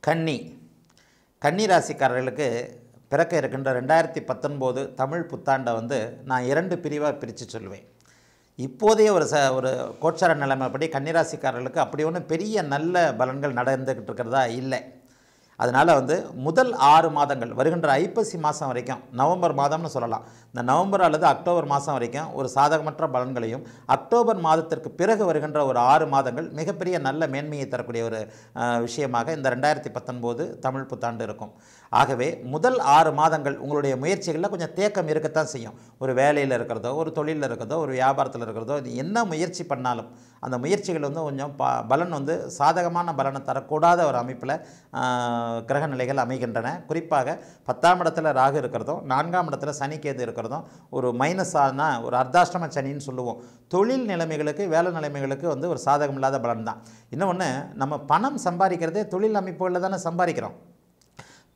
கன்னி. கன்னி ராசிக்காரர்களுக்கு பிறக்க இருக்கின்ற ரெண்டாயிரத்தி பத்தொன்பது தமிழ் புத்தாண்டை வந்து நான் இரண்டு பிரிவாக பிரித்து சொல்லுவேன் இப்போதைய ஒரு ச ஒரு கோச்சார நிலைமைப்படி கன்னிராசிக்காரர்களுக்கு அப்படி ஒன்றும் பெரிய நல்ல பலன்கள் நடந்துக்கிட்டு இருக்கிறதா? இல்லை. அதனால் வந்து முதல் ஆறு மாதங்கள் வருகின்ற ஐப்பசி மாதம் வரைக்கும் நவம்பர் மாதம்னு சொல்லலாம். இந்த நவம்பர் அல்லது அக்டோபர் மாதம் வரைக்கும் ஒரு சாதகமற்ற பலன்களையும் அக்டோபர் மாதத்திற்கு பிறகு வருகின்ற ஒரு ஆறு மாதங்கள் மிகப்பெரிய நல்ல மேன்மையை தரக்கூடிய ஒரு விஷயமாக இந்த ரெண்டாயிரத்தி பத்தொன்பது தமிழ் புத்தாண்டு இருக்கும். ஆகவே முதல் ஆறு மாதங்கள் உங்களுடைய முயற்சிகளில் கொஞ்சம் தேக்கம் இருக்கத்தான் செய்யும். ஒரு வேலையில் இருக்கிறதோ ஒரு தொழிலில் இருக்கிறதோ ஒரு வியாபாரத்தில் இருக்கிறதோ இது என்ன முயற்சி பண்ணாலும் அந்த முயற்சிகள் வந்து கொஞ்சம் ப பலன் வந்து சாதகமான பலனை தரக்கூடாத ஒரு அமைப்பில் கிரக நிலைகள் அமைகின்றன. குறிப்பாக பத்தாம் இடத்துல ராகு இருக்கிறதும் நான்காம் இடத்துல சனி கேது இருக்கிறதும் ஒரு ஆனால் ஒரு அர்த்தாஷ்டம சனின்னு சொல்லுவோம். தொழில் நிலைமைகளுக்கு வேலை நிலைமைகளுக்கு வந்து ஒரு சாதகம் இல்லாத பலன் தான் இன்னொன்று நம்ம பணம் சம்பாதிக்கிறதே தொழில் அமைப்புகளில் தானே சம்பாதிக்கிறோம்.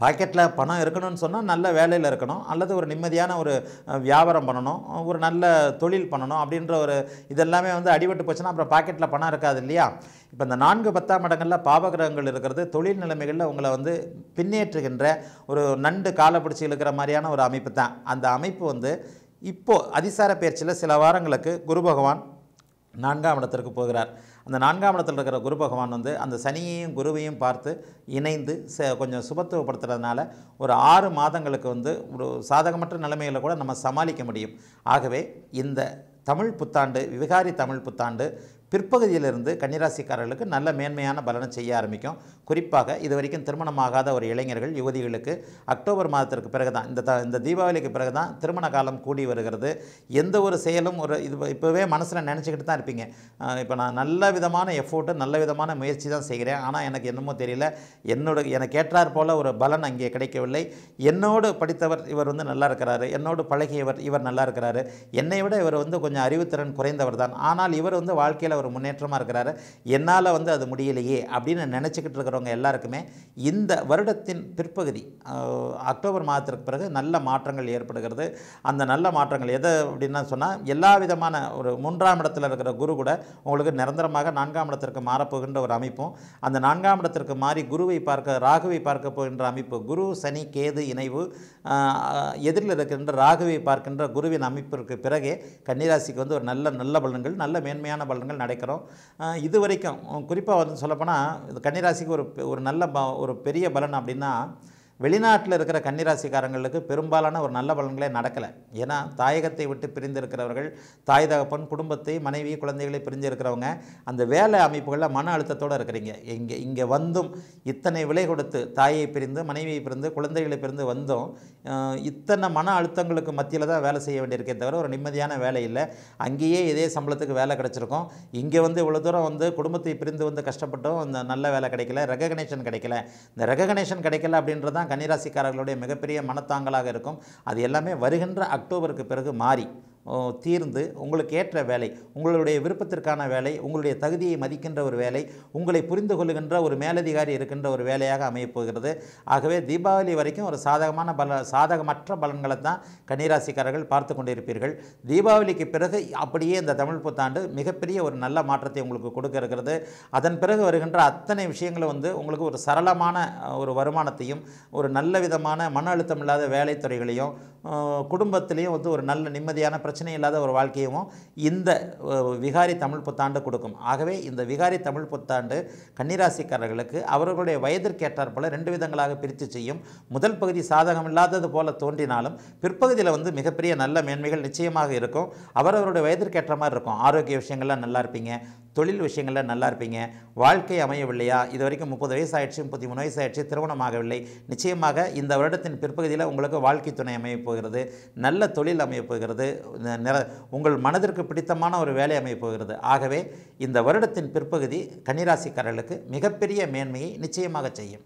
பாக்கெட்டில் பணம் இருக்கணும்னு சொன்னால் நல்ல வேலையில் இருக்கணும். அல்லது ஒரு நிம்மதியான ஒரு வியாபாரம் பண்ணணும். ஒரு நல்ல தொழில் பண்ணணும் அப்படின்ற ஒரு இதெல்லாமே வந்து அடிபட்டு போச்சுன்னா அப்புறம் பாக்கெட்டில் பணம் இருக்காது இல்லையா? இப்போ இந்த நான்கு பத்தாம் இடங்களில் பாவகிரகங்கள் இருக்கிறது தொழில் நிலைமைகளில் உங்களை வந்து பின்னேற்றுகின்ற ஒரு நண்டு காலை பிடிச்சி இழுக்கிற மாதிரியான ஒரு அமைப்பு தான். அந்த அமைப்பு வந்து இப்போது அதிசார பயிற்சியில் சில வாரங்களுக்கு குரு பகவான் நான்காம் இடத்திற்கு போகிறார். அந்த நான்காம் இடத்தில் இருக்கிற குரு பகவான் வந்து அந்த சனியையும் குருவையும் பார்த்து இணைந்து ச கொஞ்சம் சுபத்துவப்படுத்துறதுனால ஒரு ஆறு மாதங்களுக்கு வந்து ஒரு சாதகமற்ற நிலைமைகளை கூட நம்ம சமாளிக்க முடியும். ஆகவே இந்த தமிழ் புத்தாண்டு விகாரி தமிழ் புத்தாண்டு பிற்பகுதியிலிருந்து கன்னிராசிக்காரர்களுக்கு நல்ல மேன்மையான பலனை செய்ய ஆரம்பிக்கும். குறிப்பாக இது வரைக்கும் திருமணமாகாத ஒரு இளைஞர்கள் யுவதிகளுக்கு அக்டோபர் மாதத்திற்கு பிறகு தான் இந்த த இந்த தீபாவளிக்கு பிறகு தான் திருமண காலம் கூடி வருகிறது. எந்த ஒரு செயலும் ஒரு இது இப்போவே மனசில் நினச்சிக்கிட்டு தான் இருப்பீங்க. இப்போ நான் நல்ல விதமான எஃபோர்ட்டு நல்ல விதமான முயற்சி தான் செய்கிறேன். ஆனால் எனக்கு என்னமோ தெரியல. என்னோட எனக்கு ஏற்றாற் போல ஒரு பலன் அங்கே கிடைக்கவில்லை. என்னோடு படித்தவர் இவர் வந்து நல்லா இருக்கிறாரு. என்னோடு பழகியவர் இவர் நல்லா இருக்கிறாரு. என்னை விட இவர் வந்து கொஞ்சம் அறிவுத்திறன் குறைந்தவர் தான். ஆனால் இவர் வந்து வாழ்க்கையில் ஒரு முன்னேற்றமாக இருக்கிறாரு. என்னால் வந்து அது முடியலையே அப்படின்னு நினச்சிக்கிட்டு இருக்கிறவங்க எல்லாருக்குமே இந்த வருடத்தின் பிற்பகுதி அக்டோபர் மாதத்திற்கு பிறகு நல்ல மாற்றங்கள் ஏற்படுகிறது. அந்த நல்ல மாற்றங்கள் எதை அப்படின்னா சொன்னால் எல்லா விதமான ஒரு மூன்றாம் இடத்துல இருக்கிற குரு கூட உங்களுக்கு நிரந்தரமாக நான்காம் இடத்திற்கு மாறப்போகின்ற ஒரு அமைப்பும் அந்த நான்காம் இடத்திற்கு மாறி குருவை பார்க்க ராகுவை பார்க்க போகின்ற அமைப்பு குரு சனி கேது இணைவு எதிரில் இருக்கின்ற ராகுவை பார்க்கின்ற குருவின் அமைப்பிற்கு பிறகே கன்னிராசிக்கு வந்து ஒரு நல்ல நல்ல பலன்கள் நல்ல மேன்மையான பலன்கள் நடை நினைக்கிறோம். இது வரைக்கும் குறிப்பாக வந்து சொல்லப்போனால் இது கன்னிராசிக்கு ஒரு ஒரு நல்ல ப ஒரு பெரிய பலன் அப்படின்னா வெளிநாட்டில் இருக்கிற கன்னிராசிக்காரங்களுக்கு பெரும்பாலான ஒரு நல்ல பலன்களே நடக்கலை. ஏன்னா தாயகத்தை விட்டு பிரிந்திருக்கிறவர்கள் தாய் தகப்பன் குடும்பத்தை மனைவி குழந்தைகளை பிரிஞ்சிருக்கிறவங்க அந்த வேலை அமைப்புகளில் மன அழுத்தத்தோடு இருக்கிறீங்க. இங்கே இங்கே வந்தும் இத்தனை விலை கொடுத்து தாயை பிரிந்து மனைவியை பிரிந்து குழந்தைகளை பிரிந்து வந்தும். இத்தனை மன அழுத்தங்களுக்கு மத்தியில் தான் வேலை செய்ய வேண்டியிருக்கே தவிர ஒரு நிம்மதியான வேலை இல்லை. அங்கேயே இதே சம்பளத்துக்கு வேலை கிடச்சிருக்கும். இங்கே வந்து இவ்வளோ தூரம் வந்து குடும்பத்தை பிரிந்து வந்து கஷ்டப்பட்டோம். அந்த நல்ல வேலை கிடைக்கல ரெகக்னேஷன் கிடைக்கல. இந்த ரெகக்னேஷன் கிடைக்கல அப்படின்றது தான் கன்னிராசிக்காரர்களுடைய மிகப்பெரிய மனத்தாங்கலாக இருக்கும். அது எல்லாமே வருகின்ற அக்டோபருக்கு பிறகு மாறி. தீர்ந்து உங்களுக்கு ஏற்ற வேலை உங்களுடைய விருப்பத்திற்கான வேலை உங்களுடைய தகுதியை மதிக்கின்ற ஒரு வேலை உங்களை புரிந்து கொள்கின்ற ஒரு மேலதிகாரி இருக்கின்ற ஒரு வேலையாக அமையப்போகிறது ஆகவே தீபாவளி வரைக்கும் ஒரு சாதகமான பல சாதகமற்ற பலன்களை தான் கன்னிராசிக்காரர்கள் பார்த்து கொண்டிருப்பீர்கள். தீபாவளிக்கு பிறகு அப்படியே இந்த தமிழ் புத்தாண்டு மிகப்பெரிய ஒரு நல்ல மாற்றத்தை உங்களுக்கு கொடுக்க இருக்கிறது. அதன் பிறகு வருகின்ற அத்தனை விஷயங்களும் வந்து உங்களுக்கு ஒரு சரளமான ஒரு வருமானத்தையும் ஒரு நல்ல விதமான மன அழுத்தம் இல்லாத வேலைத்துறைகளையும் குடும்பத்திலையும் வந்து ஒரு நல்ல நிம்மதியான பிரச்சனை இல்லாத ஒரு வாழ்க்கையும் இந்த விகாரி தமிழ் புத்தாண்டு கொடுக்கும். ஆகவே இந்த விகாரி தமிழ் புத்தாண்டு கன்னிராசிக்காரர்களுக்கு அவர்களுடைய வயதிற்கேற்றார் போல ரெண்டு விதங்களாக பிரித்து செய்யும். முதல் பகுதி சாதகம் இல்லாதது போல தோன்றினாலும் பிற்பகுதியில் வந்து மிகப்பெரிய நல்ல மேன்மைகள் நிச்சயமாக இருக்கும். அவரவருடைய வயதிற்கேற்ற மாதிரி இருக்கும். ஆரோக்கிய விஷயங்கள்லாம் நல்லா இருப்பீங்க. தொழில் விஷயங்களில் நல்லா இருப்பீங்க. வாழ்க்கை அமையவில்லையா? இது வரைக்கும் முப்பது வயசு ஆயிடுச்சு முப்பத்தி மூணு வயசு ஆயிடுச்சு திருமணமாகவில்லை நிச்சயமாக இந்த வருடத்தின் பிற்பகுதியில் உங்களுக்கு வாழ்க்கை துணை அமையப் போகிறது. நல்ல தொழில் அமையப் போகிறது. ந- நிற உங்கள் மனதிற்கு பிடித்தமான ஒரு வேலை அமையப் போகிறது. ஆகவே இந்த வருடத்தின் பிற்பகுதி கன்னிராசிக்காரர்களுக்கு மிகப்பெரிய மேன்மையை நிச்சயமாக செய்யும்.